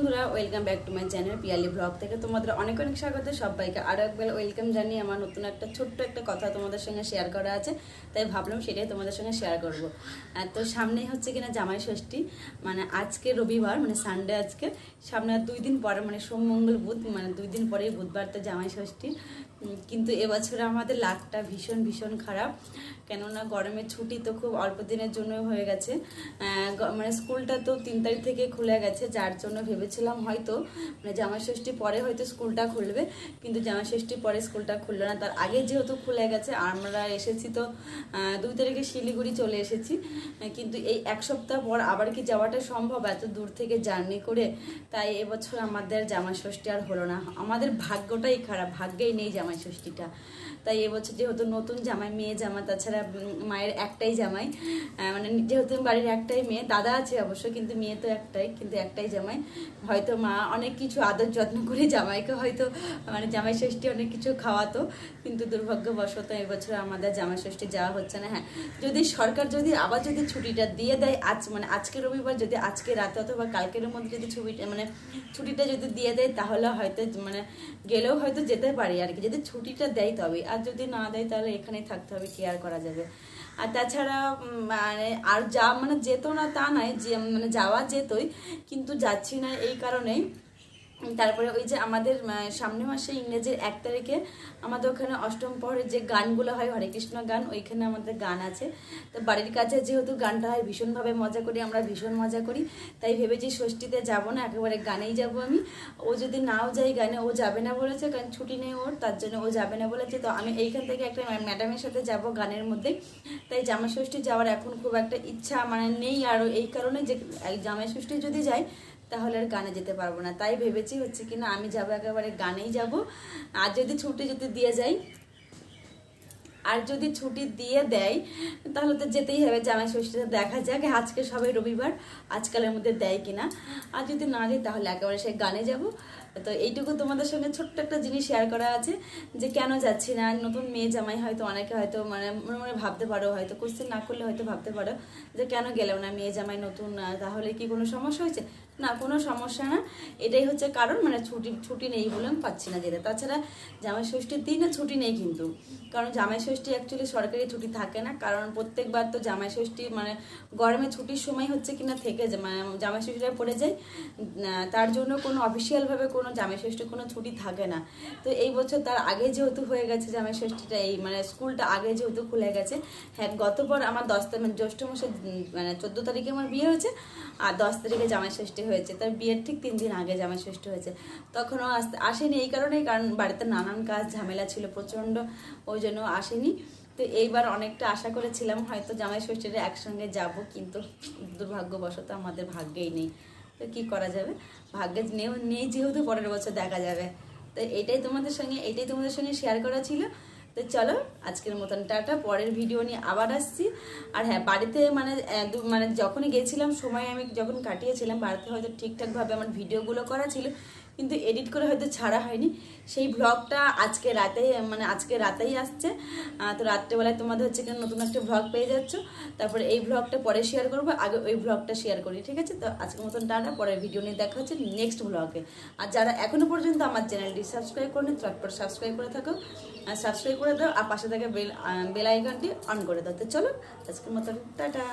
বন্ধুরা welcome back to my channel Piyali blog থেকে তোমাদের অনেক অনেক স্বাগত। সবাইকে আরও একবার ওয়েলকাম জানিয়ে আমার নতুন একটা ছোট্ট একটা কথা তোমাদের সঙ্গে শেয়ার করা আছে। তাই ভাবলাম সেটাই তোমাদের সঙ্গে শেয়ার করব। তো সামনেই হচ্ছে কিনা জামাই ষষ্ঠী মানে আজকে রবিবার মানে সানডে আজকে। সামনে দুই দিন পরে মানে সোম, মঙ্গল, বুধ মানে দুই দিন পরেই বুধবার তো জামাই ষষ্ঠী। কিন্তু এবছরে আমাদের লাকটা ভীষণ ভীষণ খারাপ। কেননা গরমের ছুটি তো খুব অল্প দিনের জন্য হয়ে গেছে। মানে স্কুলটা তো তিন তারিখ থেকে খুলে গেছে, যার জন্য ভেবেছিলাম হয়তো মানে জামাই ষষ্ঠী পরে হয়তো স্কুলটা খুলবে, কিন্তু জামাই ষষ্ঠী পরে স্কুলটা খুললো না। তার আগে যেহেতু খুলে গেছে, আমরা এসেছি তো দুই তারিখে শিলিগুড়ি চলে এসেছি। কিন্তু এই এক সপ্তাহ পর আবার কি যাওয়াটা সম্ভব এত দূর থেকে জার্নি করে? তাই এবছর আমাদের জামাই ষষ্ঠী আর হলো না। আমাদের ভাগ্যটাই খারাপ, ভাগ্যেই নেই জামাই ষষ্ঠীটা। তাই এবছর যেহেতু নতুন জামাই, মেয়ে জামা তাছাড়া মায়ের একটাই জামাই মানে যেহেতু বাড়ির একটাই মেয়ে, দাদা আছে অবশ্য, কিন্তু মেয়ে তো একটাই, কিন্তু একটাই জামাই। হয়তো মা অনেক কিছু আদর যত্ন করে জামাইকে হয়তো মানে জামাই ষষ্ঠী অনেক কিছু খাওয়াতো, কিন্তু দুর্ভাগ্যবশত এবছর আমাদের জামাই ষষ্ঠী যাওয়া হচ্ছে না হ্যাঁ। যদি সরকার যদি আবার যদি ছুটিটা দিয়ে দেয়, আজ মানে আজকে রবিবার যদি আজকে রাতে অথবা কালকের মধ্যে যদি ছুটিটা মানে ছুটিটা যদি দিয়ে দেয়, তাহলে হয়তো মানে গেলেও হয়তো যেতে পারি আর কি। যদি ছুটিটা দেয় তবে, আর যদি না দেয় তাহলে এখানেই থাকতে হবে কেয়ার করা যাবে। আর তাছাড়া মানে আর যা মানে যেত না তা নয়, যে মানে যাওয়া যেতই, কিন্তু যাচ্ছি না এই কারণেই। তারপরে ওই যে আমাদের আহ, সামনের মাসে ইংরেজির এক তারিখে আমাদের ওখানে অষ্টম পহরের যে গানগুলো হয় হরে কৃষ্ণ গান ওইখানে আমাদের গান আছে। তো বাড়ির কাছে যেহেতু গানটা হয় ভীষণভাবে মজা করি আমরা ভীষণ মজা করি। তাই ভেবেছি ষষ্ঠীতে যাব না একেবারে গানেই যাব আমি। ও যদি নাও যাই গানে ও যাবে না বলেছে কারণ ছুটি নেই ওর তার জন্য ও যাবে না বলেছে। তো আমি এইখান থেকে একটা ম্যাডামের সাথে যাব গানের মধ্যে। তাই জামা ষষ্ঠী যাওয়ার এখন খুব একটা ইচ্ছা মানে নেই আরও এই কারণে যে জামাই ষষ্ঠী যদি যাই তাহলে আর গানে যেতে পারব না। তাই ভেবেছি হচ্ছে কিনা আমি যাব একেবারে গানেই যাব। আর যদি ছুটি যদি দিয়ে যাই আর যদি ছুটি দিয়ে দেয়, তাহলে তো যেতেই হবে জামাই ষষ্ঠীতে। দেখা যাক, আজকে সবাই রবিবার, আজকালের মধ্যে দেয় কিনা। আর যদি না দেয়, তাহলে একেবারে সে গানে যাব। তো এইটুকু তোমাদের সঙ্গে ছোট্ট একটা জিনিস শেয়ার করা আছে, যে কেন যাচ্ছি না? নতুন মেয়ে জামাই হয়তো অনেকে হয়তো মানে মনে মনে ভাবতে পারো, হয়তো কোশ্চেন না করলে হয়তো ভাবতে পারো, যে কেন গেলাম না মেয়ে জামাই নতুন? তাহলে কি কোনো সমস্যা হয়েছে? না, কোনো সমস্যা না। এটাই হচ্ছে কারণ মানে ছুটি ছুটি নেই বলে আমি পাচ্ছি না যেতে। তাছাড়া জামাই ষষ্ঠীর দিনে ছুটি নেই কিন্তু। কারণ জামাই ষষ্ঠী অ্যাকচুয়ালি সরকারি ছুটি থাকে না, কারণ প্রত্যেকবার তো জামাই ষষ্ঠী মানে গরমে ছুটির সময় হচ্ছে কিনা থেকে যে মানে জামাই ষষ্ঠীটা পড়ে যায় তার জন্য কোনো অফিসিয়ালভাবে কোনো জামাই ষষ্ঠী কোনো ছুটি থাকে না। তো এই বছর তার আগে যেহেতু হয়ে গেছে জামাই ষষ্ঠীটা, এই মানে স্কুলটা আগে যেহেতু খুলে গেছে হ্যাঁ গতবার আমার দশ তারিখ মানে জ্যৈষ্ঠ মাসে মানে চোদ্দ তারিখে আমার বিয়ে হয়েছে, আর দশ তারিখে জামাই ষষ্ঠী হয়েছে, তার বিয়ের ঠিক তিন দিন আগে জামাই ষষ্ঠী হয়েছে। তখনও আসতে আসেনি এই কারণেই, কারণ বাড়িতে নানান কাজ, ঝামেলা ছিল প্রচণ্ড, ওই জন্য আসেনি। তো এইবার অনেকটা আশা করেছিলাম হয়তো জামাই ষষ্ঠীতে একসঙ্গে যাব, কিন্তু দুর্ভাগ্যবশত আমাদের ভাগ্যেই নেই। তো কি করা যাবে? ভাগ্যে নেও, নেই যেহেতু পরের বছর দেখা যাবে। তো এটাই তোমাদের সঙ্গে, এটাই তোমাদের সঙ্গে শেয়ার করা ছিল। তো চলো, আজকের মতন টাটা, পরের ভিডিও নিয়ে আবার আসছি। আর হ্যাঁ বাড়িতে মানে মানে যখনই গেছিলাম, সময় আমি যখন কাটিয়েছিলাম, বাড়িতে হয়তো ঠিকঠাকভাবে আমার ভিডিওগুলো করা ছিল। কিন্তু এডিট করে হয়তো ছাড়া হয়নি। সেই ব্লগটা আজকে রাতেই মানে আজকে রাতেই আসছে। তো রাত্রেবেলায় তোমাদের হচ্ছে কেন নতুন একটা ব্লগ পেয়ে যাচ্ছ। তারপরে এই ব্লগটা পরে শেয়ার করব, আগে ওই ব্লগটা শেয়ার করি, ঠিক আছে? তো আজকের মতন টাটা, পরের ভিডিও নিয়ে দেখা হচ্ছে নেক্সট ব্লগে আর যারা এখনও পর্যন্ত আমার চ্যানেলটি সাবস্ক্রাইব করেনি, চটপট সাবস্ক্রাইব করে থাকো। সাবস্ক্রাইব করে দাও, আর পাশে থাকা বেল বেল আইকনটি অন করে দাও। তো চলো, আজকের মতন, টাটা।